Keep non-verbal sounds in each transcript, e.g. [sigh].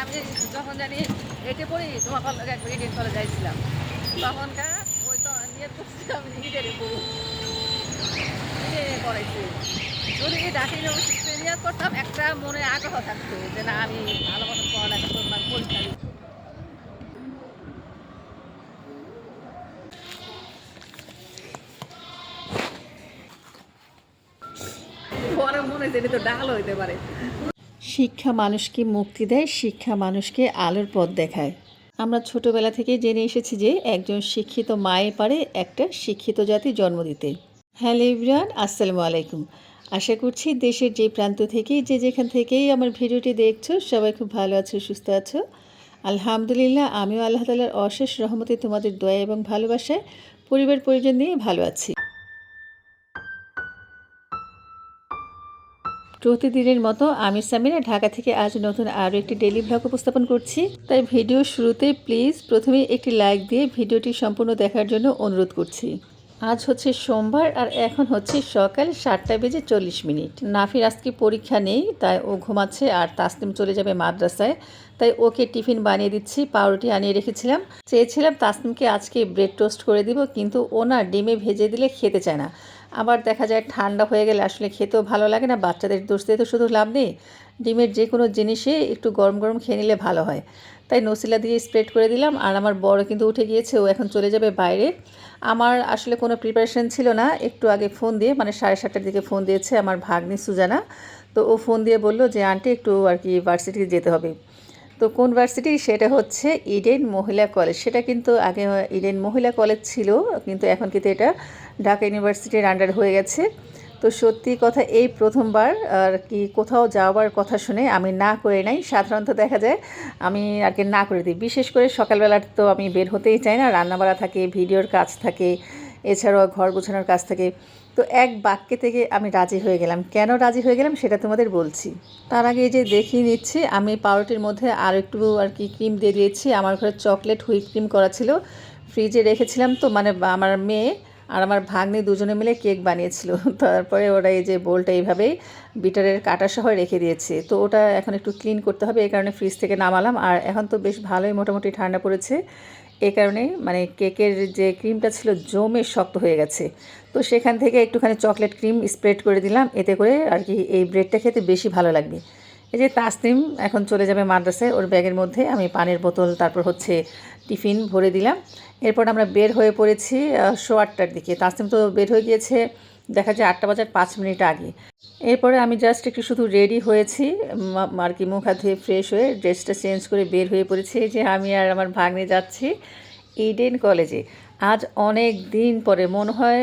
আমি যখন জানি এটে পড়ি, তোমার ইডেন কলেজ যাইছিলাম। তখনকার ওই তো নিয়ে পড়াইছি। যদি ইউনিভার্সিটিতে নিয়ে করতাম, একটা মনে আগ্রহ থাকতো যে না, আমি ভালো মতো পড়ালেখা করলাম পরে মনে হয়েছে এটা তো ডাল হইতে পারে। শিক্ষা মানুষকে মুক্তি দেয়, শিক্ষা মানুষকে আলোর পথ দেখায়। আমরা ছোটবেলা থেকে জেনে এসেছি যে একজন শিক্ষিত মায়ে পারে একটা শিক্ষিত জাতি জন্ম দিতে। হ্যালো ইব্রান আসসালামু আলাইকুম। আশা করছি দেশের যে প্রান্ত থেকেই, যে যেখান থেকেই আমার ভিডিওটি দেখছ, সবাই খুব ভালো আছো, সুস্থ আছো। আলহামদুলিল্লাহ, আমিও আল্লাহ তালার অশেষ রহমতে তোমাদের দয়া এবং ভালোবাসায় পরিবার পরিজন নিয়ে ভালো আছি। প্রতিদিনের মতো আমি সামিরা, ঢাকা থেকে আজ নতুন আরও একটি ডেলি ব্লগ উপস্থাপন করছি। তাই ভিডিও শুরুতে প্লিজ প্রথমে একটি লাইক দিয়ে ভিডিওটি সম্পূর্ণ দেখার জন্য অনুরোধ করছি। আজ হচ্ছে সোমবার আর এখন হচ্ছে সকাল সাতটা বেজে চল্লিশ মিনিট। নাফির আজকে পরীক্ষা নেই, তাই ও ঘুমাচ্ছে আর তাসলিম চলে যাবে মাদ্রাসায়। তাই ওকে টিফিন বানিয়ে দিচ্ছি, পাউরুটি আনিয়ে রেখেছিলাম। চেয়েছিলাম তাসলিমকে আজকে ব্রেড টোস্ট করে দিব, কিন্তু ও না ডিমে ভেজে দিলে খেতে চায় না। আবার দেখা যায় ঠান্ডা হয়ে গেলে আসলে খেতেও ভালো লাগে না, বাচ্চাদের দোষ দিয়ে তো শুধু লাভ নেই। ডিমের যে কোনো জিনিসে একটু গরম গরম খেয়ে নিলে ভালো হয়। তাই নসিলা দিয়ে স্প্রেড করে দিলাম আর আমার বড় কিন্তু উঠে গিয়েছে, ও এখন চলে যাবে বাইরে। আমার আসলে কোনো প্রিপারেশন ছিল না, একটু আগে ফোন দিয়ে মানে সাড়ে সাতটার দিকে ফোন দিয়েছে আমার ভাগ্নি সুজানা। তো ও ফোন দিয়ে বলল যে, আন্টি একটু আর কি ভার্সিটিতে যেতে হবে। তো কোন ভার্সিটি? সেটা হচ্ছে ইডেন মহিলা কলেজ। সেটা কিন্তু আগে ইডেন মহিলা কলেজ ছিল, কিন্তু এখন কিন্তু এটা ঢাকা ইউনিভার্সিটির আন্ডার হয়ে গেছে। তো সত্যি কথা, এই প্রথমবার আর কি কোথাও যাওয়ার কথা শুনে আমি না করে নাই। সাধারণত দেখা যায় আমি আর কি না করে দিই। বিশেষ করে সকালবেলা তো আমি বের হতেই চাই না। রান্নাবাড়া থাকে, ভিডিওর কাজ থাকে, এছাড়াও ঘর গোছানোর কাজ থাকে। তো এক বাক্যে থেকে আমি রাজি হয়ে গেলাম। কেন রাজি হয়ে গেলাম সেটা তোমাদের বলছি। তার আগে যে দেখিয়ে নিচ্ছি, আমি পাউরুটির মধ্যে আর একটু আর কি ক্রিম দিয়ে দিয়েছি। আমার ঘরে চকলেট হুইপ ক্রিম করা ছিল। ফ্রিজে রেখেছিলাম তো মানে আমার মেয়ে আর আমার ভাগ্নি দুজনে মিলে কেক বানিয়েছিল। [laughs] তারপরে ওরা এই যে বোলটা এইভাবেই বিটারের কাটা সহ রেখে দিয়েছে। তো ওটা এখন একটু ক্লিন করতে হবে, এই কারণে ফ্রিজ থেকে নামালাম। আর এখন তো বেশ ভালোই মোটামুটি ঠান্ডা পড়েছে। এই কারণে মানে কেকের যে ক্রিমটা ছিল জমে শক্ত হয়ে গেছে। তো সেখান থেকে একটুখানি চকলেট ক্রিম স্প্রেড করে দিলাম। এতে করে আর কি এই ব্রেডটা খেতে বেশি ভালো লাগবে। এই যে তাসনিম এখন চলে যাবে মাদ্রাসায়। ওর ব্যাগের মধ্যে আমি পানির বোতল, তারপর হচ্ছে টিফিন ভরে দিলাম। এরপর আমরা বের হয়ে পড়েছি আটটার দিকে। তাসনিম তো বের হয়ে গিয়েছে। দেখা যায় আটটা বাজার পাঁচ মিনিট আগে। এরপরে আমি জাস্ট একটু শুধু রেডি হয়েছি আর কি মুখ হাত ধুয়ে ফ্রেশ হয়ে ড্রেসটা চেঞ্জ করে বের হয়ে পড়েছি। যে আমি আর আমার ভাগ্নে যাচ্ছি ইডেন কলেজে আজ অনেক দিন পরে, মনে হয়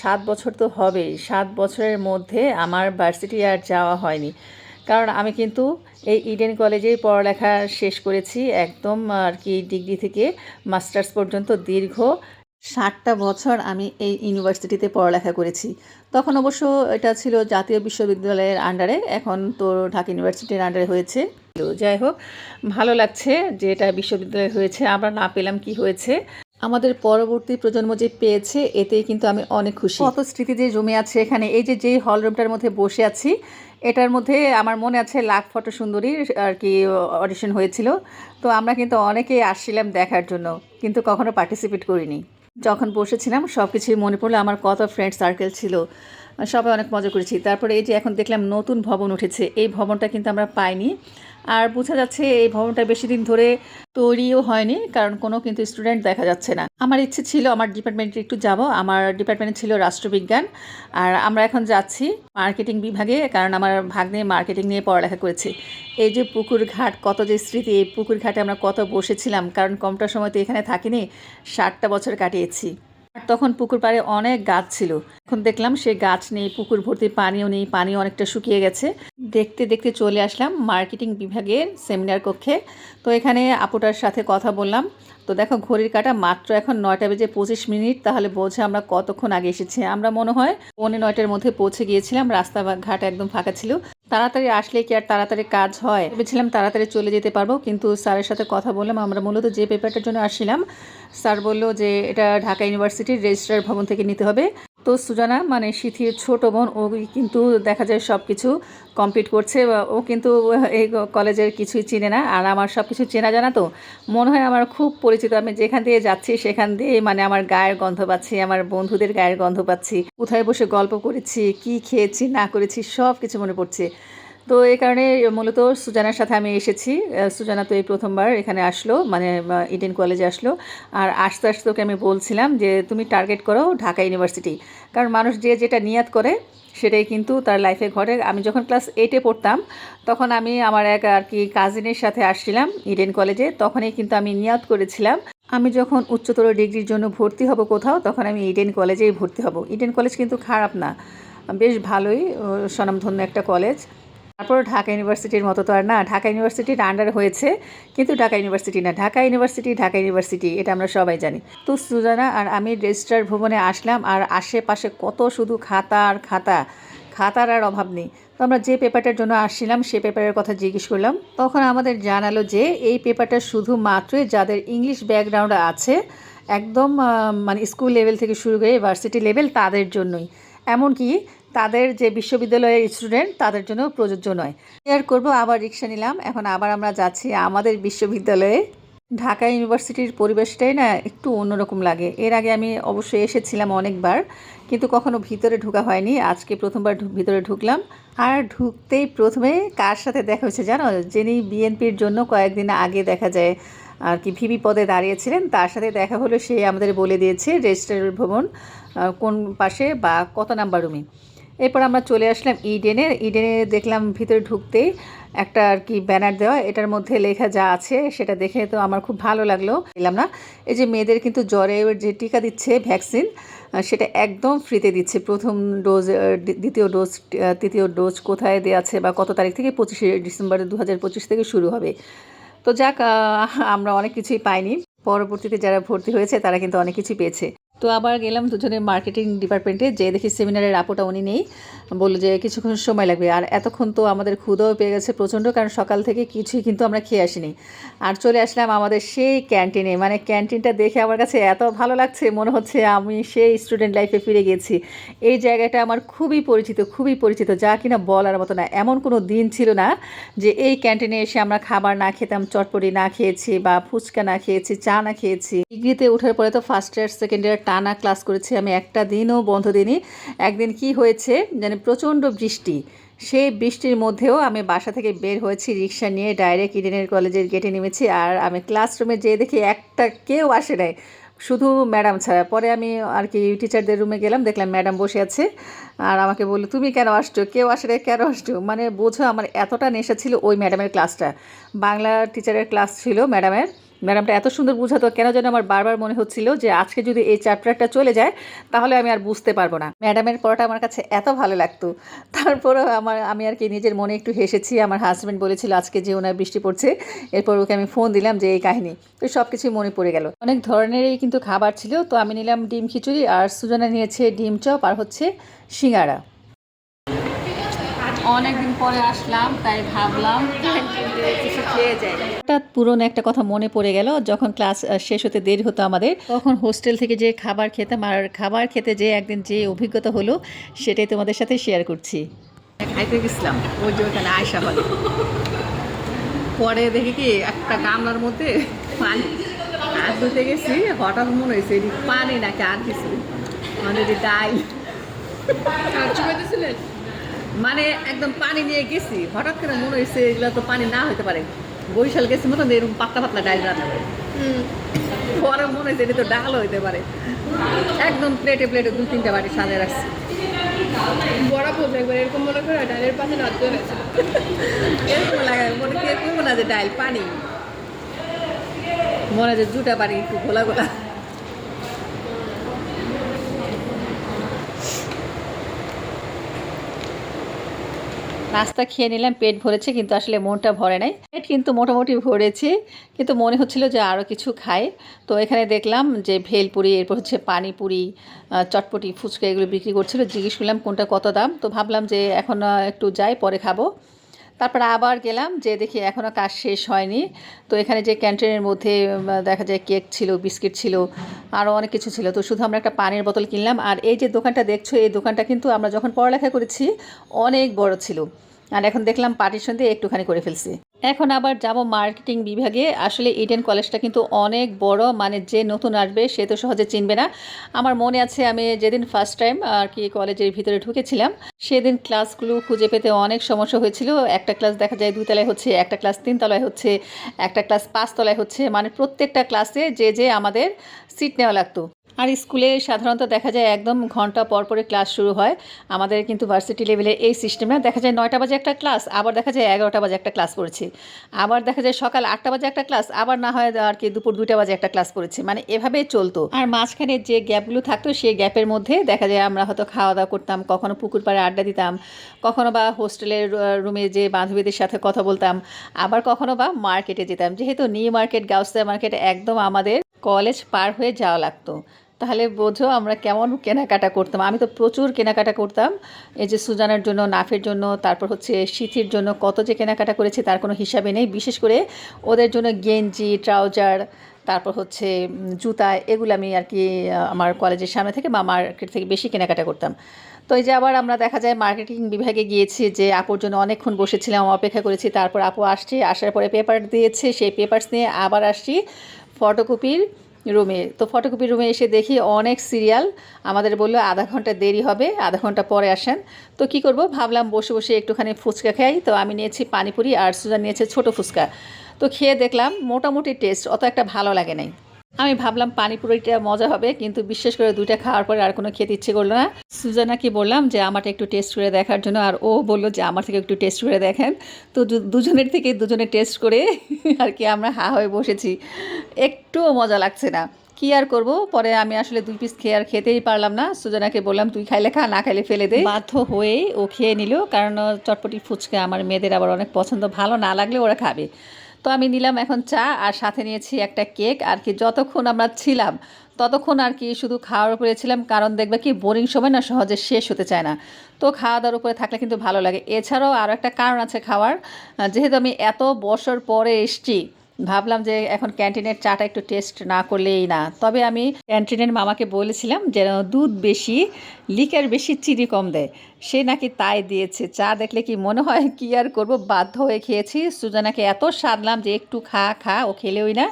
সাত বছর তো হবেই। সাত বছরের মধ্যে আমার ভার্সিটি আর যাওয়া হয়নি। কারণ আমি কিন্তু এই ইডেন কলেজেই পড়ালেখা শেষ করেছি, একদম আর কি ডিগ্রি থেকে মাস্টার্স পর্যন্ত দীর্ঘ। ষাটটা বছর আমি এই ইউনিভার্সিটিতে পড়ালেখা করেছি। তখন অবশ্য এটা ছিল জাতীয় বিশ্ববিদ্যালয়ের আন্ডারে এখন তো ঢাকা ইউনিভার্সিটির আন্ডারে হয়েছে। যাই হোক, ভালো লাগছে যে এটা বিশ্ববিদ্যালয় হয়েছে, আমরা না পেলাম কি হয়েছে। আমাদের পরবর্তী প্রজন্ম যে পেয়েছে, এতেই কিন্তু আমি অনেক খুশি। কত স্মৃতি যে জমে আছে এখানে, এই যে যেই হল রুমটার মধ্যে বসে আছি, এটার মধ্যে আমার মনে আছে লাখ ফটো সুন্দরীর আর কি অডিশন হয়েছিল। তো আমরা কিন্তু অনেকেই আসছিলাম দেখার জন্য, কিন্তু কখনো পার্টিসিপেট করিনি। যখন বসেছিলাম সব কিছুই মনে পড়ল, আমার কত ফ্রেন্ড সার্কেল ছিল। সবাই অনেক মজা করেছি। তারপরে এই যে এখন দেখলাম নতুন ভবন উঠেছে, এই ভবনটা কিন্তু আমরা পাইনি। আর বোঝা যাচ্ছে এই ভবনটা বেশি দিন ধরে তৈরিও হয়নি, কারণ কোনো কিন্তু স্টুডেন্ট দেখা যাচ্ছে না। আমার ইচ্ছে ছিল আমার ডিপার্টমেন্টে একটু যাব, আমার ডিপার্টমেন্টে ছিল রাষ্ট্রবিজ্ঞান, আর আমরা এখন যাচ্ছি মার্কেটিং বিভাগে, কারণ আমার ভাগ্নে মার্কেটিং নিয়ে পড়ালেখা করেছে। এই যে পুকুর ঘাট, কত যে স্মৃতি, এই পুকুর ঘাটে আমরা কত বসেছিলাম, কারণ কমটা সময় তো এখানে থাকিনি, ষাটটা বছর কাটিয়েছি। আর তখন পুকুর পাড়ে অনেক গাছ ছিল। এখন দেখলাম সে গাছ নেই, পুকুর ভর্তি, পানিও নেই পানি অনেকটা শুকিয়ে গেছে। দেখতে দেখতে চলে আসলাম মার্কেটিং বিভাগের সেমিনার কক্ষে। তো এখানে আপুটার সাথে কথা বললাম। তো দেখো, ঘড়ির কাটা মাত্র এখন নয়টা বেজে পঁচিশ মিনিট, তাহলে বোঝে আমরা কতক্ষণ আগে এসেছি। আমরা মনে হয় পৌনে নয়টার মধ্যে পৌঁছে গিয়েছিলাম রাস্তাঘাট একদম ফাঁকা ছিল। তাড়াতাড়ি আসলে কি আর তাড়াতাড়ি কাজ হয়? ভেবেছিলাম তাড়াতাড়ি চলে যেতে পারব, কিন্তু স্যারের সাথে কথা বললাম। আমরা মূলত যে পেপারটার জন্য আসছিলাম, স্যার বলল যে এটা ঢাকা ইউনিভার্সিটির রেজিস্ট্রার ভবন থেকে নিতে হবে। তো সুজানা মানে সিথির ছোট বোন, ও কিন্তু দেখা যায় সব কিছু কমপ্লিট করছে ও কিন্তু এই কলেজের কিছুই চিনে না। আর আমার সব কিছু চেনা জানা তো? মনে হয় আমার খুব পরিচিত। আমি যেখান দিয়ে যাচ্ছি, সেখান দিয়ে মানে আমার গায়ের গন্ধ পাচ্ছি, আমার বন্ধুদের গায়ের গন্ধ পাচ্ছি। কোথায় বসে গল্প করেছি, কি খেয়েছি, না করেছি সব কিছু মনে পড়ছে। তো এই কারণে মূলত সুজানার সাথে আমি এসেছি। সুজানা তো এই প্রথমবার এখানে আসলো মানে ইডেন কলেজে আসলো। আর আস্তে আস্তে ওকে আমি বলছিলাম যে, তুমি টার্গেট করো ঢাকা ইউনিভার্সিটি কারণ মানুষ যে যেটা নিয়াত করে, সেটাই কিন্তু তার লাইফে ঘটে। আমি যখন ক্লাস এইটে পড়তাম, তখন আমি আমার এক আর কি কাজিনের সাথে আসছিলাম ইডেন কলেজে তখনই কিন্তু আমি নিয়াত করেছিলাম, আমি যখন উচ্চতর ডিগ্রির জন্য ভর্তি হব কোথাও, তখন আমি ইডেন কলেজেই ভর্তি হব। ইডেন কলেজ কিন্তু খারাপ না, বেশ ভালোই স্বনামধন্য একটা কলেজ তারপর ঢাকা ইউনিভার্সিটির মতো তো আর না, ঢাকা ইউনিভার্সিটির আন্ডার হয়েছে, কিন্তু ঢাকা ইউনিভার্সিটি না। ঢাকা ইউনিভার্সিটি ঢাকা ইউনিভার্সিটি, এটা আমরা সবাই জানি। তো সুজানা, আর আমি রেজিস্ট্রার ভবনে আসলাম, আর আশেপাশে কত শুধু খাতা আর খাতা, খাতার আর অভাব নেই। তো আমরা যে পেপারটার জন্য আসছিলাম, সে পেপারের কথা জিজ্ঞেস করলাম। তখন আমাদের জানালো যে, এই পেপারটা শুধুমাত্রই যাদের ইংলিশ ব্যাকগ্রাউন্ড আছে, একদম মানে স্কুল লেভেল থেকে শুরু করে ভার্সিটি লেভেল তাদের জন্যই। এমনকি তাদের যে বিশ্ববিদ্যালয়ের স্টুডেন্ট তাদের জন্য প্রযোজ্য নয়। শেয়ার করব, আবার রিক্সা নিলাম। এখন আবার আমরা যাচ্ছি আমাদের বিশ্ববিদ্যালয়ে। ঢাকা ইউনিভার্সিটির পরিবেশটাই না একটু অন্যরকম লাগে। এর আগে আমি অবশ্যই এসেছিলাম অনেকবার, কিন্তু কখনো ভিতরে ঢোকা হয়নি। আজকে প্রথমবার ভিতরে ঢুকলাম। আর ঢুকতেই প্রথমে কার সাথে দেখা হয়েছে জানো? যিনি বিএনপির জন্য কয়েকদিন আগে দেখা যায়, আর কি ভিবি পদে দাঁড়িয়েছিলেন, তার সাথে দেখা হলো। সে আমাদের বলে দিয়েছে রেজিস্ট্রার ভবন কোন পাশে বা কত নাম্বার রুমে? এরপর আমরা চলে আসলাম ইডেনে ইডেনে দেখলাম ভিতরে ঢুকতেই একটা আর কি ব্যানার দেওয়া, এটার মধ্যে লেখা যা আছে সেটা দেখে তো আমার খুব ভালো লাগল। এলাম না। এই যে মেয়েদের কিন্তু জ্বরে যে টিকা দিচ্ছে ভ্যাকসিন সেটা একদম ফ্রিতে দিচ্ছে। প্রথম ডোজ দ্বিতীয় ডোজ তৃতীয় ডোজ কোথায় দেওয়া আছে বা কত তারিখ থেকে পঁচিশে ডিসেম্বর দু হাজার পঁচিশ থেকে শুরু হবে। তো যাক আমরা অনেক কিছুই পাইনি। পরবর্তীতে যারা ভর্তি হয়েছে তারা কিন্তু অনেক কিছুই পেয়েছে। তো আবার গেলাম দুজনের মার্কেটিং ডিপার্টমেন্টে যে দেখি সেমিনারের আপোটা উনি নেই। বলল যে কিছুক্ষণ সময় লাগবে। আর এতক্ষণ তো আমাদের ক্ষুদাও পেয়ে গেছে প্রচণ্ড, কারণ সকাল থেকে কিছুই কিন্তু আমরা খেয়ে আসিনি। আর চলে আসলাম আমাদের সেই ক্যান্টিনে মানে ক্যান্টিনটা দেখে আমার কাছে এত ভালো লাগছে, মনে হচ্ছে আমি সেই স্টুডেন্ট লাইফে ফিরে গেছি। এই জায়গাটা আমার খুবই পরিচিত খুবই পরিচিত, যা কিনা বলার মতো না। এমন কোনো দিন ছিল না যে এই ক্যান্টিনে এসে আমরা খাবার না খেতাম, চটপটি না খেয়েছি বা ফুচকা না খেয়েছি, চা না খেয়েছি। ডিগ্রিতে ওঠার পরে তো ফার্স্ট ইয়ার সেকেন্ড ইয়ার টানা ক্লাস করেছি আমি একটা দিনও বন্ধ দিনই একদিন কি হয়েছে মানে প্রচণ্ড বৃষ্টি। সেই বৃষ্টির মধ্যেও আমি বাসা থেকে বের হয়েছি, রিক্সা নিয়ে ডাইরেক্ট ইডেনের কলেজের গেটে নেমেছি আর আমি ক্লাসরুমে যেয়ে দেখি একটা কেউ আসে নাই। শুধু ম্যাডাম ছাড়া। পরে আমি আর কি টিচারদের রুমে গেলাম, দেখলাম ম্যাডাম বসে আছে আর আমাকে বলল, তুমি কেন আসছো? কেউ আসে নাই, কেন আসছো? মানে বোঝো আমার এতটা নেশা ছিল ওই ম্যাডামের ক্লাসটা বাংলা টিচারের ক্লাস ছিল ম্যাডামের ম্যাডামটা এত সুন্দর বুঝাতো, কেন যেন আমার বারবার মনে হচ্ছিল যে আজকে যদি এই চ্যাপ্টারটা চলে যায়, তাহলে আমি আর বুঝতে পারব না। ম্যাডামের পড়াটা আমার কাছে এত ভালো লাগতো। তারপরও আমার, আমি আর কি নিজের মনে একটু হেসেছি। আমার হাজব্যান্ড বলেছিল, আজকে যে ওনার বৃষ্টি পড়ছে, এরপর ওকে আমি ফোন দিলাম যে এই কাহিনী। তো সব কিছুই মনে পড়ে গেল। অনেক ধরনেরই কিন্তু খাবার ছিল। তো আমি নিলাম ডিম খিচুড়ি আর সুজনা নিয়েছে ডিম চপ আর হচ্ছে সিঙ্গারা। অনেকদিন পরে আসলাম তাই ভাবলাম কিছু খেয়ে যাই হঠাৎ পুরনো একটা কথা মনে পড়ে গেল যখন ক্লাস শেষ হতে দেরি হতো আমাদের। তখন হোস্টেল থেকে যে খাবার খেতাম আর খাবার খেতে যে একদিন যে অভিজ্ঞতা হলো সেটাই তোমাদের সাথে শেয়ার করছি। খাইতে গেছিলাম ওই যে ওখানে আয়সা হলে পরে দেখি কি একটা গামলার মধ্যে পানি হাত ধুতে গেছি হঠাৎ মনে হয়েছে পানি নাকি আর কিছু। মানে এটি ডাল। মানে একদম পানি নিয়ে গেছি। হঠাৎ করে মনে হয়েছে এগুলো তো পানি না হতে পারে। বরিশাল গেছি মতন এরকম পাতলা পাতলা ডাল রান্না করে। পরে মনে হয়েছে এটা তো ডাল হইতে পারে। একদম প্লেটে প্লেটে দু তিনটা বাটি সাজিয়ে রাখছি। বড়া বলবে একবার এরকম মনে করে ডালের পাশে নাচ চলে এরকম লাগে মনে কে করব না যে ডাল পানি। মনে হয় যে জুটা পানি একটু ঘোলা ঘোলা। নাস্তা খেয়ে নিলাম, পেট ভরেছে, কিন্তু আসলে মনটা ভরে নাই। পেট কিন্তু মোটামুটি ভরেছে, কিন্তু মনে হচ্ছিল যে আরও কিছু খাই। তো এখানে দেখলাম যে ভেলপুরি, এরপর হচ্ছে পানিপুরি চটপটি, ফুচকা এগুলো বিক্রি করছিল। জিজ্ঞেস করলাম কোনটা কত দাম? তো ভাবলাম যে এখন একটু যাই, পরে খাব। তারপর আবার গেলাম, যে দেখি এখনও কাজ শেষ হয়নি। তো এখানে যে ক্যান্টিনের মধ্যে দেখা যায় কেক ছিল, বিস্কিট ছিল আরও অনেক কিছু ছিল। তো শুধু আমরা একটা পানির বোতল কিনলাম। আর এই যে দোকানটা দেখছ, এই দোকানটা কিন্তু আমরা যখন পড়ালেখা করেছি, অনেক বড় ছিল। আর এখন দেখলাম পার্টিশন দিয়ে একটুখানি করে ফেলছি। এখন আবার যাব মার্কেটিং বিভাগে। আসলে ইডেন কলেজটা কিন্তু অনেক বড় মানে যে নতুন আসবে সে তো সহজে চিনবে না। আমার মনে আছে আমি যেদিন ফার্স্ট টাইম আর কি কলেজের ভিতরে ঢুকেছিলাম, সেদিন ক্লাসগুলো খুঁজে পেতে অনেক সমস্যা হয়েছিল। একটা ক্লাস দেখা যায় দুই তলায় হচ্ছে, একটা ক্লাস তিন তলায় হচ্ছে, একটা ক্লাস পাঁচ তলায় হচ্ছে। মানে প্রত্যেকটা ক্লাসে যে যে আমাদের সিট নেওয়া লাগতো। আর স্কুলে সাধারণত দেখা যায় একদম ঘণ্টা পর পরে ক্লাস শুরু হয়। আমাদের কিন্তু ভার্সিটি লেভেলে এই সিস্টেমে দেখা যায় নয়টা বাজে একটা ক্লাস, আবার দেখা যায় এগারোটা বাজে একটা ক্লাস করেছি আবার দেখা যায় সকাল আটটা বাজে একটা ক্লাস, আবার না হয় আর কি দুপুর দুইটা বাজে একটা ক্লাস করেছি মানে এভাবে চলতো। আর মাঝখানে যে গ্যাপগুলো থাকতো, সেই গ্যাপের মধ্যে দেখা যায় আমরা হয়তো খাওয়া দাওয়া করতাম, কখনো পুকুর পাড়ে আড্ডা দিতাম, কখনো বা হোস্টেলের রুমে যে বান্ধবীদের সাথে কথা বলতাম, আবার কখনো বা মার্কেটে যেতাম। যেহেতু নিউ মার্কেট, গাউসিয়া মার্কেট একদম আমাদের কলেজ পার হয়ে যাওয়া লাগতো। তাহলে বোঝো আমরা কেমন কেনাকাটা করতাম। আমি তো প্রচুর কেনাকাটা করতাম। এই যে সুজানের জন্য, নাফের জন্য, তারপর হচ্ছে শীতের জন্য কত যে কেনাকাটা করেছি তার কোনো হিসাবে নেই। বিশেষ করে ওদের জন্য গেঞ্জি, ট্রাউজার, তারপর হচ্ছে জুতা, এগুলো আমি আর কি আমার কলেজের সামনে থেকে বা মার্কেট থেকে বেশি কেনাকাটা করতাম। তো এই যে আবার আমরা দেখা যায় মার্কেটিং বিভাগে গিয়েছি যে আপুর জন্য অনেকক্ষণ বসেছিলাম, অপেক্ষা করেছি, তারপর আপু আসছে, আসার পরে পেপার দিয়েছে, সেই পেপারস নিয়ে আবার আসছি ফটোকপির। রুমে। তো ফটোকপি রুমে এসে দেখি অনেক সিরিয়াল আমাদের বলল আধা ঘণ্টা দেরি হবে, আধা ঘণ্টা পরে আসেন। তো কি করব? ভাবলাম বসে বসে একটুখানি ফুচকা খাই। তো আমি নিয়েছি পানিপুরি আর সুজা নিয়েছে ছোট ফুচকা। তো খেয়ে দেখলাম মোটামুটি টেস্ট অত একটা ভালো লাগে নাই। আমি ভাবলাম পানিপুরিটা মজা হবে, কিন্তু বিশেষ করে দুইটা খাওয়ার পরে আর কোনো খেতে ইচ্ছে করল না। সুজানাকে বললাম যে, আমারটা একটু টেস্ট করে দেখার জন্য। আর ও বলল যে, আমার থেকে একটু টেস্ট করে দেখেন। তো দুজনের থেকে দুজনে টেস্ট করে [laughs] আর কি আমরা হা হয়ে বসেছি। একটুও মজা লাগছে না। কি আর করব? পরে আমি আসলে দুই পিস খেয়ে আর খেতেই পারলাম না। সুজনাকে বললাম, তুই খাইলে খা, না খাইলে ফেলে দে। বাধ্য হয়েই ও খেয়ে নিল, কারণ চটপটি ফুচকা আমার মেয়েদের আবার অনেক পছন্দ। ভালো না লাগলে ওরা খাবে। তো আমি নিলাম এখন চা আর সাথে নিয়েছি একটা কেক আর কি যতক্ষণ আমরা ছিলাম, ততক্ষণ আর কি শুধু খাওয়ার উপরে ছিলাম, কারণ দেখবে কি বোরিং সময় না সহজে শেষ হতে চায় না। তো খাওয়া দাওয়ার উপরে থাকলে কিন্তু ভালো লাগে। এছাড়াও আরও একটা কারণ আছে খাওয়ার যেহেতু আমি এত বছর পরে এসছি ভাবলাম যে এখন ক্যান্টিনের চাটা একটু টেস্ট না করলেই না। তবে আমি ক্যান্টিনের মামাকে বলেছিলাম যেন দুধ বেশি, লিকার বেশি চিনি কম দেয়। সে নাকি তাই দিয়েছে। চা দেখলে কি মনে হয় কি আর করব? বাধ্য হয়ে খেয়েছি। সুজানাকে এত সাধলাম যে একটু খা খা, ও খেলেওই না।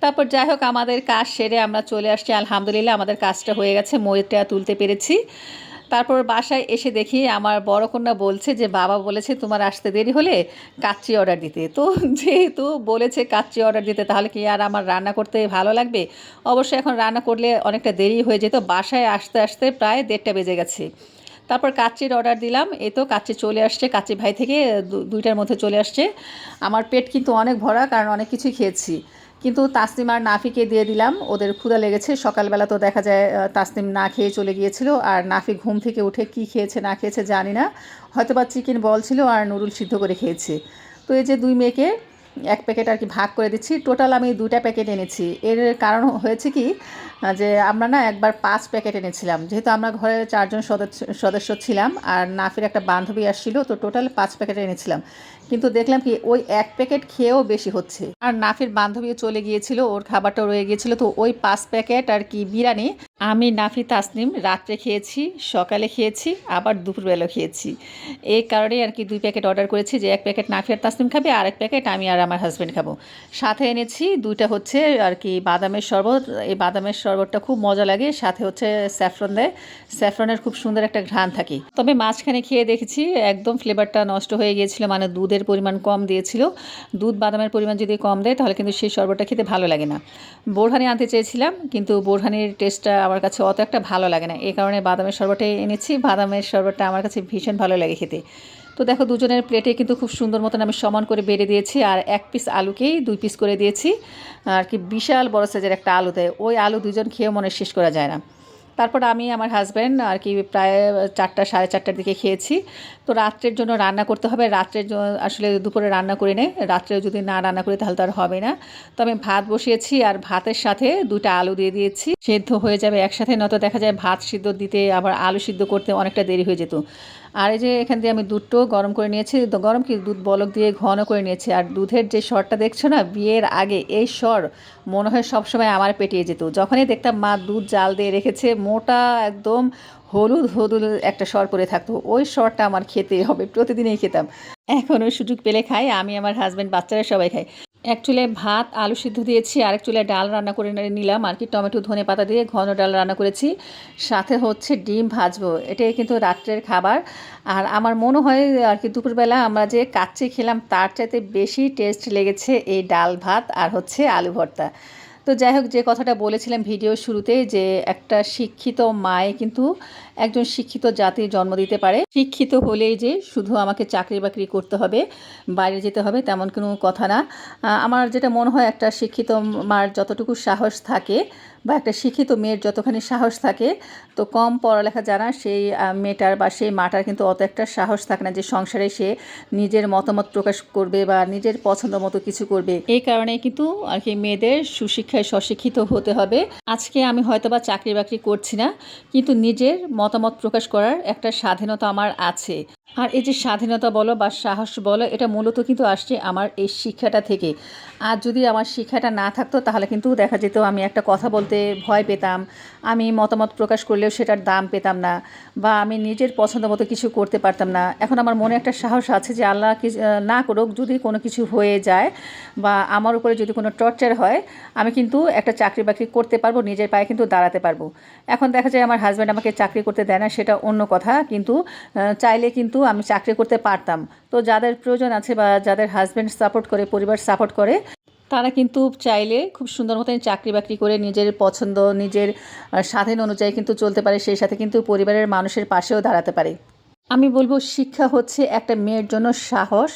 তারপর যাই হোক, আমাদের কাজ সেরে আমরা চলে আসছি। আলহামদুলিল্লাহ, আমাদের কাজটা হয়ে গেছে। ময়ূরটা তুলতে পেরেছি। তারপর বাসায় এসে দেখি আমার বড় কন্যা বলছে যে, বাবা বলেছে তোমার আসতে দেরি হলে কাচ্চি অর্ডার দিতে। তো [laughs] যেহেতু বলেছে কাচ্চি অর্ডার দিতে, তাহলে কি আর আমার রান্না করতে ভালো লাগবে? অবশ্যই এখন রান্না করলে অনেকটা দেরি হয়ে যেত। বাসায় আসতে আসতে প্রায় দেড়টা বেজে গেছে। তারপর কাচ্চির অর্ডার দিলাম। এই তো কাচ্চি চলে আসছে, কাচ্চি ভাই থেকে দুইটার মধ্যে চলে আসছে। আমার পেট কিন্তু অনেক ভরা, কারণ অনেক কিছুই খেয়েছি। কিন্তু তাসনিম আর নাফিকে দিয়ে দিলাম। ওদের ক্ষুধা লেগেছে। সকালবেলা তো দেখা যায় তাসনিম না খেয়ে চলে গিয়েছিল। আর নাফি ঘুম থেকে উঠে কি খেয়েছে, না খেয়েছে জানি না। হয়তো বা চিকেন বল ছিল আর নুরুল সিদ্ধ করে খেয়েছে। তো এই যে দুই মেয়েকে এক প্যাকেট আর কি ভাগ করে দিচ্ছি। টোটাল আমি দুইটা প্যাকেট এনেছি। এর কারণ হয়েছে কি যে আমরা না একবার পাঁচ প্যাকেট এনেছিলাম। যেহেতু আমরা ঘরে চারজন সদস্য সদস্য ছিলাম আর নাফির একটা বান্ধবী আসছিল, তো টোটাল পাঁচ প্যাকেট এনেছিলাম। কিন্তু দেখলাম কি, ওই এক প্যাকেট খেয়েও বেশি হচ্ছে। আর নাফির বান্ধবীও চলে গিয়েছিল, ওর খাবারটা রয়ে গিয়েছিল, তো ওই পাঁচ প্যাকেট আর কি বিরিয়ানি আমি নাফি তাসনিম রাত্রে খেয়েছি, সকালে খেয়েছি, আবার দুপুরবেলা খেয়েছি। এই কারণে আর কি দুই প্যাকেট অর্ডার করেছি যে এক প্যাকেট নাফি আর তাসনিম খাবে আর এক প্যাকেট আমি আর আমার হাজব্যান্ড খাব। সাথে এনেছি, দুইটা হচ্ছে আর কি বাদামের শরবত, এই বাদামের শরবতটা খুব মজা লাগে, সাথে হচ্ছে স্যাফরন দেয়। স্যাফরনের খুব সুন্দর একটা ঘ্রাণ থাকে। তবে মাঝখানে খেয়ে দেখেছি, একদম ফ্লেভারটা নষ্ট হয়ে গিয়েছিল মানে দুধের পরিমাণ কম দিয়েছিল। দুধ বাদামের পরিমাণ যদি কম দেয়, তাহলে কিন্তু সেই শরবতটা খেতে ভালো লাগে না। বোরহানি আনতে চেয়েছিলাম, কিন্তু বোরহানির টেস্টটা আমার কাছে অত একটা ভালো লাগে না। এই কারণে বাদামের শরবতটাই এনেছি। বাদামের শরবতটা আমার কাছে ভীষণ ভালো লাগে খেতে। তো দেখো, দুজনের প্লেটে কিন্তু খুব সুন্দর মতন আমি সমান করে বেড়ে দিয়েছি, আর এক পিস আলুকেই দুই পিস করে দিয়েছি। আর কি বিশাল বড় সাইজের একটা আলু দেয়। ওই আলু দুজন খেয়েও মনে শেষ করা যায় না। তারপর আমি, আমার হাজব্যান্ড আর কি প্রায় চারটা, সাড়ে চারটার দিকে খেয়েছি। তো রাত্রের জন্য রান্না করতে হবে। রাত্রের জন্য আসলে দুপুরে রান্না করে নে রাত্রে যদি না রান্না করি তাহলে তো আর হবে না। তো আমি ভাত বসিয়েছি আর ভাতের সাথে দুটা আলু দিয়ে দিয়েছি। সেদ্ধ হয়ে যাবে একসাথে, নয়তো দেখা যায় ভাত সিদ্ধ দিতে, আবার আলু সিদ্ধ করতে অনেকটা দেরি হয়ে যেত। আর এই যে এখান দিয়ে আমি দুধটাও গরম করে নিয়েছি। গরম কি? দুধ বলক দিয়ে ঘন করে নিয়েছি। আর দুধের যে স্বরটা দেখছ না, বিয়ের আগে এই স্বর মনে হয় সবসময় আমার পেটিয়ে যেত। যখনই দেখতাম মা দুধ জাল দিয়ে রেখেছে, মোটা একদম হলুদ হলুদ একটা স্বর করে থাকতো। ওই স্বরটা আমার খেতে হবে, প্রতিদিনই খেতাম। এখন ওই সুযোগ পেলে খাই, আমি আমার হাজব্যান্ড বাচ্চারা সবাই খাই। এক চুলে ভাত, আলু সিদ্ধ দিয়েছি, আরেক চুলে ডাল রান্না করে নিলাম। আর কি, টমেটো, ধনে পাতা দিয়ে ঘন ডাল রান্না করেছি। সাথে হচ্ছে ডিম ভাজবো। এটাই কিন্তু রাত্রের খাবার। আর আমার মনে হয়, আর কি, দুপুরবেলা আমরা যে কাচ্চি খেলাম, তার চাইতে বেশি টেস্ট লেগেছে এই ডাল ভাত আর হচ্ছে আলু ভর্তা। তো যাই হোক, যে কথাটা বলেছিলাম ভিডিও শুরুতে যে একটা শিক্ষিত মায়ে কিন্তু একজন শিক্ষিত জাতির জন্ম দিতে পারে। শিক্ষিত হলেই যে শুধু আমাকে চাকরি বাকরি করতে হবে, বাইরে যেতে হবে তেমন কোনো কথা না। আমার যেটা মনে হয় একটা শিক্ষিত মার যতটুকু সাহস থাকে বা একটা শিক্ষিত মেয়ের যতখানি সাহস থাকে, তো কম পড়ালেখা জানা সেই মেয়েটার বা সেই মাটার কিন্তু অত একটা সাহস থাকে না যে সংসারে সে নিজের মতামত প্রকাশ করবে বা নিজের পছন্দ মতো কিছু করবে। এই কারণে কিন্তু আর কি মেয়েদের সুশিক্ষায় স্বশিক্ষিত হতে হবে। আজকে আমি হয়তো বা চাকরি বাকরি করছি না, কিন্তু নিজের মতামত প্রকাশ করার একটা স্বাধীনতা আমার আছে। আর এই যে স্বাধীনতা বলো বা সাহস বলো, এটা মূলত কিন্তু আসছে আমার এই শিক্ষাটা থেকে। আর যদি আমার শিক্ষাটা না থাকতো, তাহলে কিন্তু দেখা যেত আমি একটা কথা বলতে ভয় পেতাম, আমি মতামত প্রকাশ করলেও সেটার দাম পেতাম না, বা আমি নিজের পছন্দ মতো কিছু করতে পারতাম না। এখন আমার মনে একটা সাহস আছে যে আল্লাহ না করুক, যদি কোনো কিছু হয়ে যায় বা আমার উপরে যদি কোনো টর্চার হয়, আমি কিন্তু একটা চাকরি বাকরি করতে পারব, নিজের পায়ে কিন্তু দাঁড়াতে পারব। এখন দেখা যায় আমার হাজব্যান্ড আমাকে চাকরি করতে দেয় না, সেটা অন্য কথা। কিন্তু চাইলে কিন্তু আমি চাকরি করতে পারতাম। তো যাদের প্রয়োজন আছে বা যাদের হাজব্যান্ড সাপোর্ট করে, পরিবার সাপোর্ট করে, তারা কিন্তু চাইলে খুব সুন্দর মতন চাকরি বাকরি করে নিজের পছন্দ, নিজের স্বাধীন অনুযায়ী কিন্তু চলতে পারে, সেই সাথে কিন্তু পরিবারের মানুষের পাশেও দাঁড়াতে পারে। আমি বলব শিক্ষা হচ্ছে একটা মেয়ের জন্য সাহস,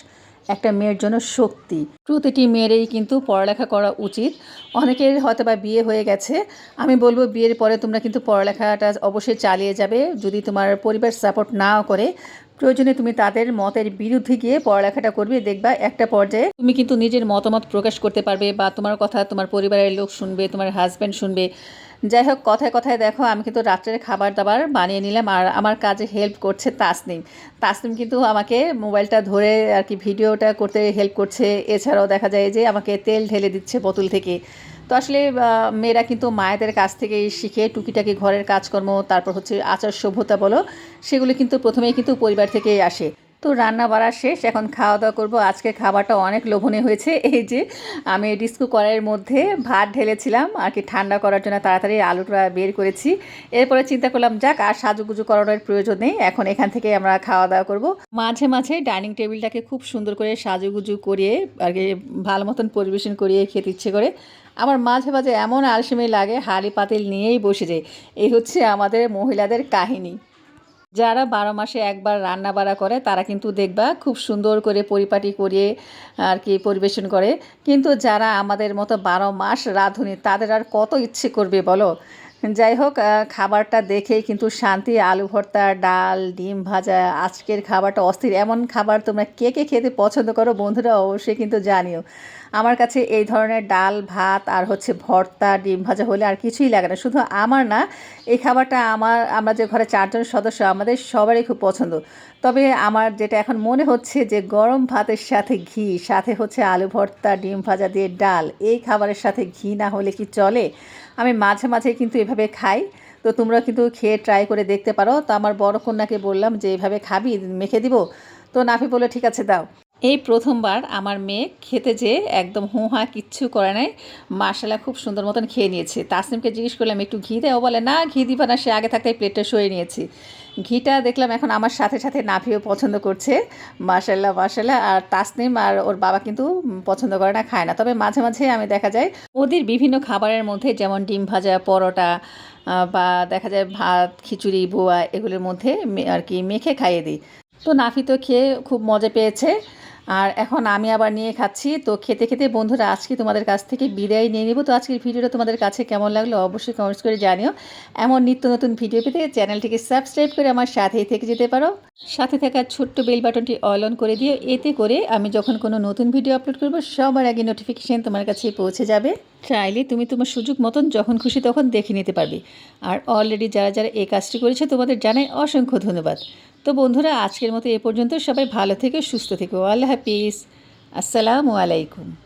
একটা মেয়ের জন্য শক্তি। প্রতিটি মেয়েরই কিন্তু পড়ালেখা করা উচিত। অনেকের হয়তো বা বিয়ে হয়ে গেছে। আমি বলব বিয়ের পরে তোমরা কিন্তু পড়ালেখাটা অবশ্যই চালিয়ে যাবে। যদি তোমার পরিবার সাপোর্ট নাও করে প্রয়োজনে তুমি তাদের মতের বিরুদ্ধে গিয়ে পড়ালেখাটা করবে, দেখবা একটা পর্যায়ে তুমি কিন্তু নিজের মতামত প্রকাশ করতে পারবে বা তোমার কথা তোমার পরিবারের লোক শুনবে, তোমার হাজব্যান্ড শুনবে। যাই হোক কথায় কথায় দেখো, আমি কিন্তু রাত্রের খাবার দাবার বানিয়ে নিলাম আর আমার কাজে হেল্প করছে তাসনিম। তাসনিম কিন্তু আমাকে মোবাইলটা ধরে আর কি ভিডিওটা করতে হেল্প করছে। এছাড়াও দেখা যায় যে আমাকে তেল ঢেলে দিচ্ছে বোতল থেকে। তো আসলে মেয়েরা কিন্তু মায়েদের কাছ থেকেই শিখে টুকিটাকি ঘরের কাজকর্ম, তারপর হচ্ছে আচার সভ্যতা বলো, সেগুলো কিন্তু প্রথমেই কিন্তু পরিবার থেকেই আসে। তো রান্না বাড়া শেষ, এখন খাওয়া দাওয়া করব। আজকে খাবারটা অনেক লোভনীয় হয়েছে। এই যে, আমি ডিস্কো কড়াইয়ের মধ্যে ভাত ঢেলেছিলাম, আর কি ঠান্ডা করার জন্য তাড়াতাড়ি আলুটা বের করেছি। এরপরে চিন্তা করলাম, যাক, আর সাজুগুজু করানোর প্রয়োজন নেই। এখন এখান থেকে আমরা খাওয়া দাওয়া করব। মাঝে মাঝে ডাইনিং টেবিলটাকে খুব সুন্দর করে সাজুগুজু করিয়ে, আর কি ভালো মতন পরিবেশন করিয়ে খেতে ইচ্ছে করে। আমার মাঝে মাঝে এমন আলসেমি লাগে হাড়ি পাতিল নিয়েই বসে যায় এই হচ্ছে আমাদের মহিলাদের কাহিনী। যারা বারো মাসে একবার রান্না বাড়া করে, তারা কিন্তু দেখবা খুব সুন্দর করে পরিপাটি করিয়ে, আর কি পরিবেশন করে। কিন্তু যারা আমাদের মতো বারো মাস রাঁধুনি, তাদের আর কত ইচ্ছে করবে বলো? যাই হোক খাবারটা দেখেই কিন্তু শান্তি, আলু ভর্তা, ডাল, ডিম ভাজা, আজকের খাবারটা অস্থির। এমন খাবার তোমরা কে কে খেতে পছন্দ করো বন্ধুরা অবশ্যই কিন্তু জানিও। আমার কাছে এই ধরনের ডাল, ভাত আর হচ্ছে ভর্তা, ডিম ভাজা হলে আর কিছুই লাগে না। শুধু আমার না, এই খাবারটা আমার, আমরা যে ঘরে চারজন সদস্য, আমাদের সবারই খুব পছন্দ। তবে আমার যেটা এখন মনে হচ্ছে যে গরম ভাতের সাথে ঘি, সাথে হচ্ছে আলু ভর্তা, ডিম ভাজা দিয়ে ডাল, এই খাবারের সাথে ঘি না হলে কি চলে? আমি মাঝে মাঝে কিন্তু এভাবে খাই। তো তোমরা কিন্তু খেয়ে ট্রাই করে দেখতে পারো। তো আমার বড় কন্যাকে বললাম যে, এভাবে খাবি? মেখে দিব? তো নাফি বলে ঠিক আছে, দাও। এই প্রথমবার আমার মেয়ে খেতে যে একদম হুঁ হাঁ কিচ্ছু করে নাই। মার্শাল্লাহ খুব সুন্দর মতন খেয়ে নিয়েছে। তাসনিমকে জিজ্ঞেস করলাম, একটু ঘি দেয় বলে, না, ঘি দিবা না, সে আগে থাকতে প্লেটটা সরিয়ে নিয়েছি। ঘিটা দেখলাম এখন আমার সাথে সাথে নাফিও পছন্দ করছে। মার্শাল্লাহ মার্শাল্লাহ আর তাসনিম আর ওর বাবা কিন্তু পছন্দ করে না, খায় না। তবে মাঝে মাঝে আমি দেখা যায়, ওদের বিভিন্ন খাবারের মধ্যে যেমন ডিম ভাজা, পরোটা বা দেখা যায় ভাত, খিচুড়ি, বোয়া, এগুলোর মধ্যে আর কি মেখে খাইয়ে দিই। তো নাফি তো খেয়ে খুব মজা পেয়েছে। আর এখন আমি আবার নিয়ে খাচ্ছি। তো খেতে খেতে বন্ধুরা, আজকে তোমাদের কাছ থেকে বিদায় নিয়ে নেব। তো আজকের ভিডিওটা তোমাদের কাছে কেমন লাগল অবশ্যই কমেন্টস করে জানিও। এমন নিত্য নতুন ভিডিও পেতে চ্যানেলটিকে সাবস্ক্রাইব করে আমার সাথেই থেকে যেতে পারো। সাথে থাকা ছোট্ট বেল বাটনটি অল অন করে দিও। এতে করে আমি যখন কোনো নতুন ভিডিও আপলোড করব, সবার আগে নোটিফিকেশান তোমার কাছে পৌঁছে যাবে। চাইলে তুমি তোমার সুযোগ মতন যখন খুশি তখন দেখে নিতে পারবে। আর অলরেডি যারা যারা এই কাজটি করেছে, তোমাদের জানাই অসংখ্য ধন্যবাদ। তো বন্ধুরা, আজকের মতো এ পর্যন্ত। সবাই ভালো থেকো, সুস্থ থেকো। আল্লাহ হাফিজ। আসসালামু আলাইকুম।